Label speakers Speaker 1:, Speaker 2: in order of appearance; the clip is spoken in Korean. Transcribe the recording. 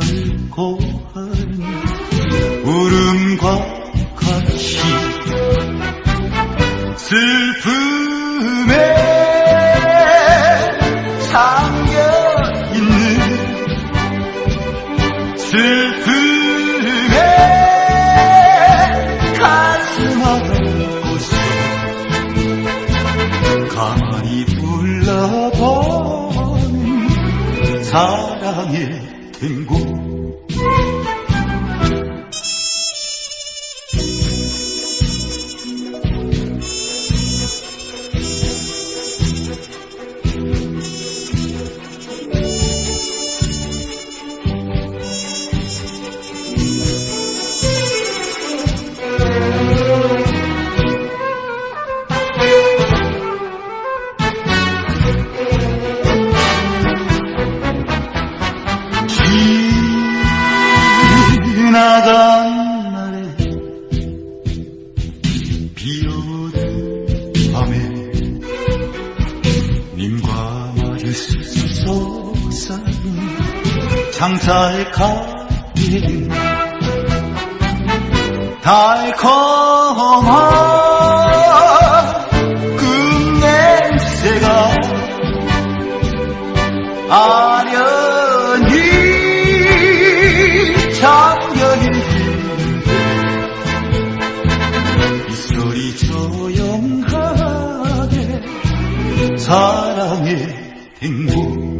Speaker 1: 완전히 고한 울음과 같이 슬픔에 잠겨 있는 슬픔에 가슴 아픈 곳에 가만히 둘러보는 사랑의 등고 지나간 날에 비오는 밤에 님과 마주 솟아는 장사의 가게 달콤한 그 냄새가 아련 잠겨있는데 이 소리 조용하게 사랑의 행복